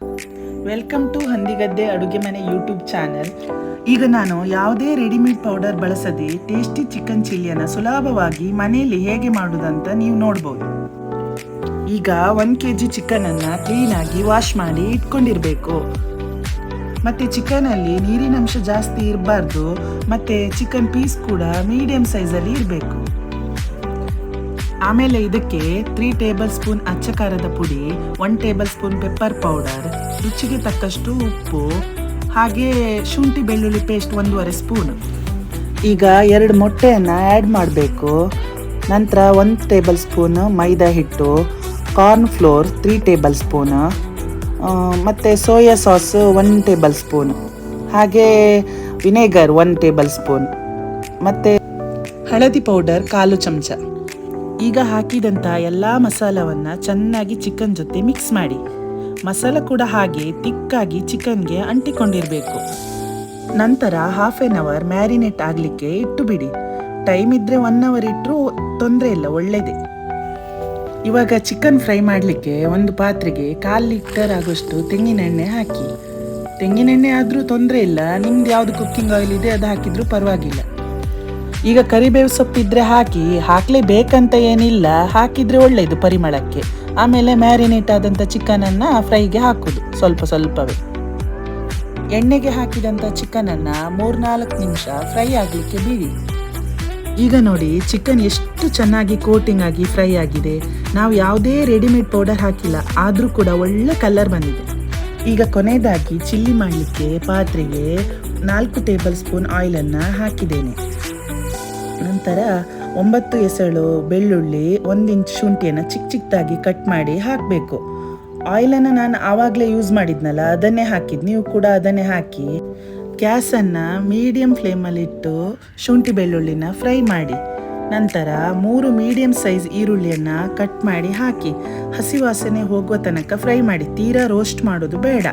Welcome to ಹಂದಿಗದ್ದೆ ಅಡುಗೆ ಮನೆ YouTube channel ಈಗ ನಾನು ಯಾವುದೇ ರೆಡಿಮೇಡ್ ಪೌಡರ್ ಬಳಸದೆ ಟೇಸ್ಟಿ ಚಿಕನ್ ಚಿಲ್ಲಿಯನ್ನು ಸುಲಭವಾಗಿ ಮನೆಯಲ್ಲಿ ಹೇಗೆ ಮಾಡೋದಂತ ನೀವು ನೋಡ್ಬೋದು. ಈಗ ಒನ್ ಕೆ ಜಿ ಚಿಕನನ್ನು ಕ್ಲೀನಾಗಿ ವಾಶ್ ಮಾಡಿ ಇಟ್ಕೊಂಡಿರಬೇಕು. ಮತ್ತು ಚಿಕನಲ್ಲಿ ನೀರಿನಂಶ ಜಾಸ್ತಿ ಇರಬಾರ್ದು. ಮತ್ತು ಚಿಕನ್ ಪೀಸ್ ಕೂಡ ಮೀಡಿಯಂ ಸೈಜಲ್ಲಿ ಇರಬೇಕು. ಆಮೇಲೆ ಇದಕ್ಕೆ ತ್ರೀ ಟೇಬಲ್ ಸ್ಪೂನ್ ಅಚ್ಚ ಖಾರದ ಪುಡಿ one tablespoon pepper powder ರುಚಿಗೆ ತಕ್ಕಷ್ಟು ಉಪ್ಪು, ಹಾಗೆ ಶುಂಠಿ ಬೆಳ್ಳುಳ್ಳಿ ಪೇಸ್ಟ್ ಒಂದೂವರೆ ಸ್ಪೂನ್ ಈಗ ಎರಡು ಮೊಟ್ಟೆಯನ್ನು ಆ್ಯಡ್ ಮಾಡಬೇಕು. ನಂತರ ಒಂದು ಟೇಬಲ್ ಸ್ಪೂನ್ ಮೈದಾ ಹಿಟ್ಟು corn flour three tablespoon ಮತ್ತು soya sauce one tablespoon ಹಾಗೆ ವಿನೆಗರ್ ಒನ್ ಟೇಬಲ್ ಸ್ಪೂನ್ ಮತ್ತು ಹಳದಿ ಪೌಡರ್ ಕಾಲು ಚಮಚ. ಈಗ ಹಾಕಿದಂಥ ಎಲ್ಲ ಮಸಾಲವನ್ನು ಚೆನ್ನಾಗಿ ಚಿಕನ್ ಜೊತೆ ಮಿಕ್ಸ್ ಮಾಡಿ. ಮಸಾಲ ಕೂಡ ಹಾಗೆ ತಿಕ್ಕಾಗಿ ಚಿಕನ್ಗೆ ಅಂಟಿಕೊಂಡಿರಬೇಕು. ನಂತರ ಹಾಫ್ ಆನ್ ಅವರ್ ಮ್ಯಾರಿನೇಟ್ ಆಗಲಿಕ್ಕೆ ಇಟ್ಟು ಬಿಡಿ ಟೈಮ್ ಇದ್ದರೆ ಒನ್ ಅವರ್ ಇಟ್ಟರೂ ತೊಂದರೆ ಇಲ್ಲ ಒಳ್ಳೆಯದೇ ಇವಾಗ ಚಿಕನ್ ಫ್ರೈ ಮಾಡಲಿಕ್ಕೆ ಒಂದು ಪಾತ್ರೆಗೆ ಕಾಲು ಲೀಟರ್ ಆಗೋಷ್ಟು ತೆಂಗಿನೆಣ್ಣೆ ಹಾಕಿ. ತೆಂಗಿನೆಣ್ಣೆ ಆದರೂ ತೊಂದರೆ ಇಲ್ಲ, ನಿಮ್ದು ಯಾವುದು ಕುಕ್ಕಿಂಗ್ ಆಯಿಲ್ ಇದೆ ಅದು ಹಾಕಿದರೂ ಪರವಾಗಿಲ್ಲ. ಈಗ ಕರಿಬೇವು ಸೊಪ್ಪಿದ್ರೆ ಹಾಕಿ, ಹಾಕ್ಲೇಬೇಕಂತ ಏನಿಲ್ಲ, ಹಾಕಿದ್ರೆ ಒಳ್ಳೆಯದು ಪರಿಮಳಕ್ಕೆ. ಆಮೇಲೆ ಮ್ಯಾರಿನೇಟ್ ಆದಂಥ ಚಿಕನನ್ನು ಫ್ರೈಗೆ ಹಾಕೋದು, ಸ್ವಲ್ಪ ಸ್ವಲ್ಪವೇ. ಎಣ್ಣೆಗೆ ಹಾಕಿದಂಥ ಚಿಕನನ್ನು ಮೂರ್ನಾಲ್ಕು ನಿಮಿಷ ಫ್ರೈ ಆಗಲಿಕ್ಕೆ ಬಿಡಿ. ಈಗ ನೋಡಿ ಚಿಕನ್ ಎಷ್ಟು ಚೆನ್ನಾಗಿ ಕೋಟಿಂಗ್ ಆಗಿ ಫ್ರೈ ಆಗಿದೆ. ನಾವು ಯಾವುದೇ ರೆಡಿಮೇಡ್ ಪೌಡರ್ ಹಾಕಿಲ್ಲ, ಆದರೂ ಕೂಡ ಒಳ್ಳೆ ಕಲರ್ ಬಂದಿದೆ. ಈಗ ಕೊನೆಯದಾಗಿ ಚಿಲ್ಲಿ ಮಾಡಲಿಕ್ಕೆ ಪಾತ್ರೆಗೆ ನಾಲ್ಕು ಟೇಬಲ್ ಸ್ಪೂನ್ ಆಯಿಲನ್ನು ಹಾಕಿದ್ದೇನೆ. ನಂತರ ಒಂಬತ್ತು ಎಸಳು, ಬೆಳ್ಳುಳ್ಳಿ, ಒಂದು ಇಂಚ್ ಶುಂಠಿಯನ್ನು ಚಿಕ್ಕ ಚಿಕ್ಕದಾಗಿ ಕಟ್ ಮಾಡಿ ಹಾಕಬೇಕು. ಆಯಿಲನ್ನು ನಾನು ಆವಾಗಲೇ ಯೂಸ್ ಮಾಡಿದ್ನಲ್ಲ, ಅದನ್ನೇ ಹಾಕಿದ್ದು ನೀವು ಕೂಡ ಅದನ್ನೇ ಹಾಕಿ ಗ್ಯಾಸನ್ನು ಮೀಡಿಯಂ ಫ್ಲೇಮಲ್ಲಿಟ್ಟು ಶುಂಠಿ, ಬೆಳ್ಳುಳ್ಳಿನ ಫ್ರೈ ಮಾಡಿ. ನಂತರ ಮೂರು ಮೀಡಿಯಂ ಸೈಜ್ ಈರುಳ್ಳಿಯನ್ನು ಕಟ್ ಮಾಡಿ ಹಾಕಿ, ಹಸಿ ವಾಸನೆ ಹೋಗುವ ತನಕ ಫ್ರೈ ಮಾಡಿ. ತೀರಾ ರೋಸ್ಟ್ ಮಾಡೋದು ಬೇಡ.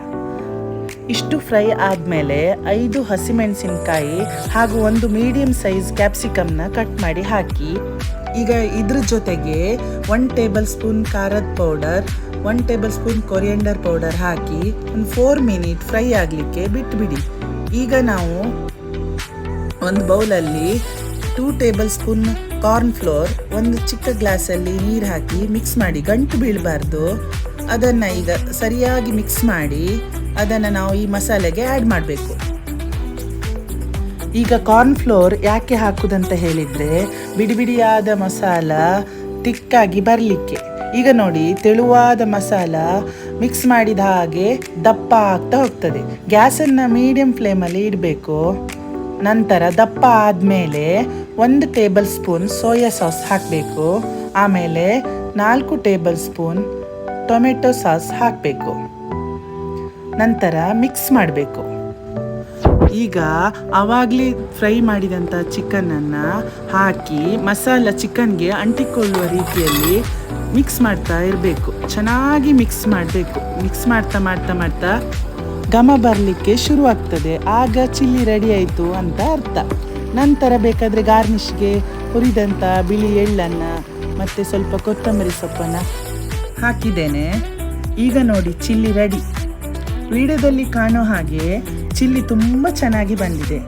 ಇಷ್ಟು ಫ್ರೈ ಆದಮೇಲೆ ಐದು ಹಸಿಮೆಣಸಿನಕಾಯಿ ಹಾಗೂ ಒಂದು ಮೀಡಿಯಂ ಸೈಜ್ ಕ್ಯಾಪ್ಸಿಕಮ್ನ ಕಟ್ ಮಾಡಿ ಹಾಕಿ. ಈಗ ಇದ್ರ ಜೊತೆಗೆ ಒನ್ ಟೇಬಲ್ ಸ್ಪೂನ್ ಖಾರದ powder, one tablespoon coriander powder ಹಾಕಿ ಒಂದು ಫೋರ್ ಮಿನಿಟ್ ಫ್ರೈ ಆಗಲಿಕ್ಕೆ ಬಿಟ್ಬಿಡಿ. ಈಗ ನಾವು ಒಂದು ಬೌಲಲ್ಲಿ two tablespoon corn flour, ಒಂದು ಚಿಕ್ಕ ಗ್ಲಾಸಲ್ಲಿ ನೀರು ಹಾಕಿ ಮಿಕ್ಸ್ ಮಾಡಿ ಗಂಟು ಬೀಳಬಾರ್ದು. ಅದನ್ನು ಈಗ ಸರಿಯಾಗಿ ಮಿಕ್ಸ್ ಮಾಡಿ ಅದನ್ನು ನಾವು ಈ ಮಸಾಲೆಗೆ ಆ್ಯಡ್ ಮಾಡಬೇಕು. ಈಗ ಕಾರ್ನ್ ಫ್ಲೋರ್ ಯಾಕೆ ಹಾಕುದಂತ ಹೇಳಿದರೆ ಬಿಡಿ ಬಿಡಿಯಾದ ಮಸಾಲ ತಿಕ್ಕಾಗಿ ಬರಲಿಕ್ಕೆ. ಈಗ ನೋಡಿ ತೆಳುವಾದ ಮಸಾಲ ಮಿಕ್ಸ್ ಮಾಡಿದ ಹಾಗೆ ದಪ್ಪ ಆಗ್ತಾ ಹೋಗ್ತದೆ. ಗ್ಯಾಸನ್ನು ಮೀಡಿಯಂ ಫ್ಲೇಮಲ್ಲಿ ಇಡಬೇಕು. ನಂತರ ದಪ್ಪ ಆದಮೇಲೆ ಒಂದು ಟೇಬಲ್ ಸ್ಪೂನ್ ಸೋಯಾ ಸಾಸ್ ಹಾಕಬೇಕು. ಆಮೇಲೆ ನಾಲ್ಕು ಟೇಬಲ್ ಸ್ಪೂನ್ ಟೊಮೆಟೊ ಸಾಸ್ ಹಾಕಬೇಕು. ನಂತರ ಮಿಕ್ಸ್ ಮಾಡಬೇಕು. ಈಗ ಆವಾಗಲೇ ಫ್ರೈ ಮಾಡಿದಂಥ ಚಿಕನನ್ನು ಹಾಕಿ ಮಸಾಲ ಚಿಕನ್ಗೆ ಅಂಟಿಕೊಳ್ಳುವ ರೀತಿಯಲ್ಲಿ ಮಿಕ್ಸ್ ಮಾಡ್ತಾ ಇರಬೇಕು. ಚೆನ್ನಾಗಿ ಮಿಕ್ಸ್ ಮಾಡಬೇಕು. ಮಿಕ್ಸ್ ಮಾಡ್ತಾ ಮಾಡ್ತಾ ಮಾಡ್ತಾ ಘಮ ಬರಲಿಕ್ಕೆ ಶುರುವಾಗ್ತದೆ. ಆಗ ಚಿಲ್ಲಿ ರೆಡಿ ಆಯಿತು ಅಂತ ಅರ್ಥ. ನಂತರ ಬೇಕಾದರೆ ಗಾರ್ನಿಷ್ಗೆ ಹುರಿದಂಥ ಬಿಳಿ ಎಳ್ಳನ್ನು ಮತ್ತು ಸ್ವಲ್ಪ ಕೊತ್ತಂಬರಿ ಸೊಪ್ಪನ್ನು ಹಾಕಿದ್ದೇನೆ. ಈಗ ನೋಡಿ ಚಿಲ್ಲಿ ರೆಡಿ ವಿಡಿಯೋದಲ್ಲಿ ಕಾಣೋ ಹಾಗೆ ಚಿಲ್ಲಿ ತುಂಬ ಚೆನ್ನಾಗಿ ಬಂದಿದೆ.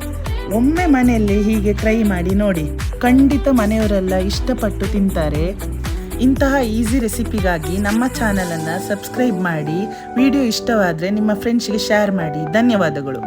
ಒಮ್ಮೆ ಮನೆಯಲ್ಲಿ ಹೀಗೆ ಟ್ರೈ ಮಾಡಿ ನೋಡಿ, ಖಂಡಿತ ಮನೆಯವರೆಲ್ಲ ಇಷ್ಟಪಟ್ಟು ತಿಂತಾರೆ. ಇಂತಹ ಈಸಿ ರೆಸಿಪಿಗಾಗಿ ನಮ್ಮ ಚಾನಲನ್ನು ಸಬ್ಸ್ಕ್ರೈಬ್ ಮಾಡಿ ವಿಡಿಯೋ ಇಷ್ಟವಾದರೆ ನಿಮ್ಮ ಫ್ರೆಂಡ್ಸ್ಗೆ ಶೇರ್ ಮಾಡಿ. ಧನ್ಯವಾದಗಳು.